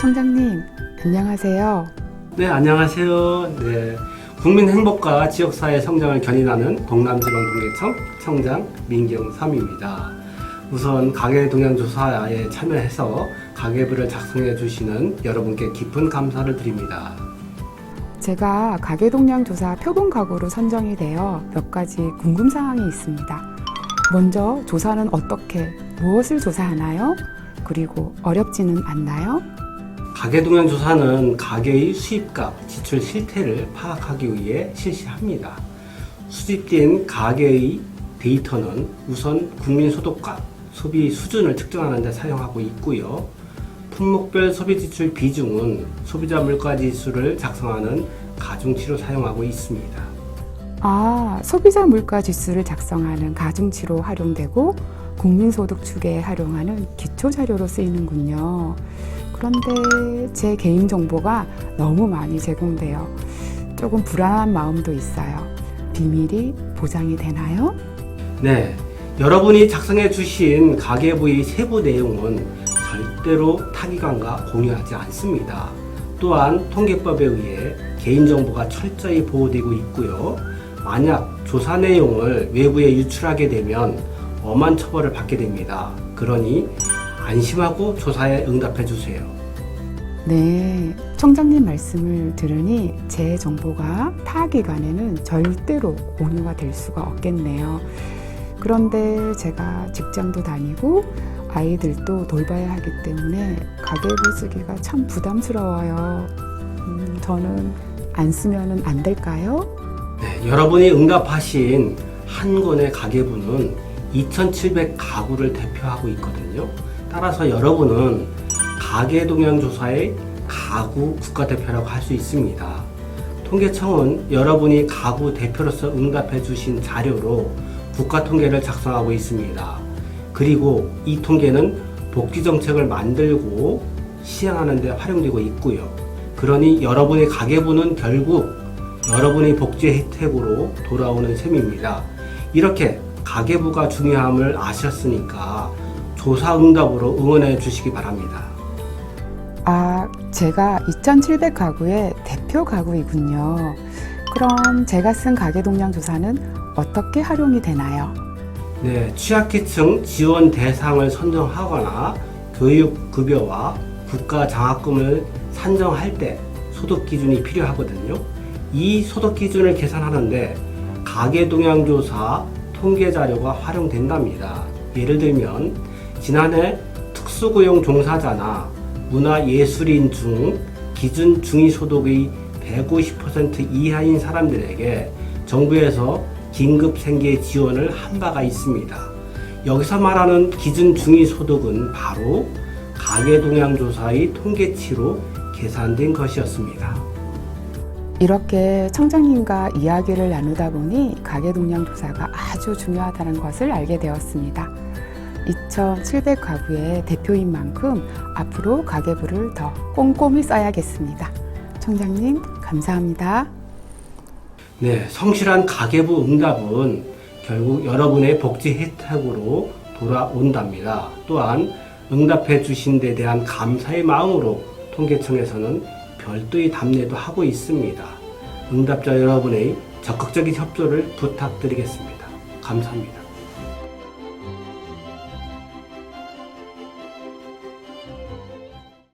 청장님, 안녕하세요. 네, 안녕하세요. 네. 국민 행복과 지역사회 성장을 견인하는 동남지방동계청 청장 민경삼입니다. 우선 가계 동향 조사에 참여해서 가계부를 작성해 주시는 여러분께 깊은 감사를 드립니다. 제가 가계동량조사 표본 가구로 선정이 되어 몇 가지 궁금 사항이 있습니다. 먼저 조사는 어떻게, 무엇을 조사하나요? 그리고 어렵지는 않나요? 가계동향조사는 가계의 수입값, 지출 실태를 파악하기 위해 실시합니다. 수집된 가계의 데이터는 우선 국민소득값, 소비 수준을 측정하는 데 사용하고 있고요. 품목별 소비 지출 비중은 소비자 물가 지수를 작성하는 가중치로 사용하고 있습니다. 아, 소비자 물가 지수를 작성하는 가중치로 활용되고 국민소득 추계에 활용하는 기초 자료로 쓰이는군요. 그런데 제 개인 정보가 너무 많이 제공되어 조금 불안한 마음도 있어요. 비밀이 보장이 되나요? 네, 여러분이 작성해 주신 가계부의 세부 내용은 절대로 타기관과 공유하지 않습니다. 또한 통계법에 의해 개인정보가 철저히 보호되고 있고요. 만약 조사 내용을 외부에 유출하게 되면 엄한 처벌을 받게 됩니다. 그러니 안심하고 조사에 응답해 주세요. 네, 청장님 말씀을 들으니 제 정보가 타 기관에는 절대로 공유가 될 수가 없겠네요. 그런데 제가 직장도 다니고 아이들도 돌봐야 하기 때문에 가계부 쓰기가 참 부담스러워요. 음, 저는 안 쓰면은 안 될까요? 네, 여러분이 응답하신 한 권의 가계부는 2,700 가구를 대표하고 있거든요. 따라서 여러분은 가계 동향 조사의 가구 국가대표라고 할 수 있습니다. 통계청은 여러분이 가구 대표로서 응답해 주신 자료로 국가 통계를 작성하고 있습니다. 그리고 이 통계는 복지 정책을 만들고 시행하는 데 활용되고 있고요. 그러니 여러분의 가계부는 결국 여러분의 복지 혜택으로 돌아오는 셈입니다. 이렇게 가계부가 중요함을 아셨으니까 조사 응답으로 응원해 주시기 바랍니다. 아, 제가 2,700 가구의 대표 가구이군요. 그럼 제가 쓴 가계동량 조사는 어떻게 활용이 되나요? 네, 취약계층 지원 대상을 선정하거나 교육 급여와 국가 장학금을 산정할 때 소득 기준이 필요하거든요. 이 소득 기준을 계산하는데 가계동향조사 통계 자료가 활용된답니다. 예를 들면 지난해 특수고용 종사자나 문화예술인 중 기준 중위소득의 150% 이하인 사람들에게 정부에서 긴급 생계 지원을 한 바가 있습니다. 여기서 말하는 기준 중위소득은 바로 가계동향조사의 통계치로 계산된 것이었습니다. 이렇게 청장님과 이야기를 나누다 보니 가계동량 조사가 아주 중요하다는 것을 알게 되었습니다. 2,700 가구의 대표인 만큼 앞으로 가계부를 더 꼼꼼히 써야겠습니다. 청장님, 감사합니다. 네, 성실한 가계부 응답은 결국 여러분의 복지 혜택으로 돌아온답니다. 또한 응답해 주신 데 대한 감사의 마음으로 통계청에서는 별도의 답례도 하고 있습니다. 응답자 여러분의 적극적인 협조를 부탁드리겠습니다. 감사합니다.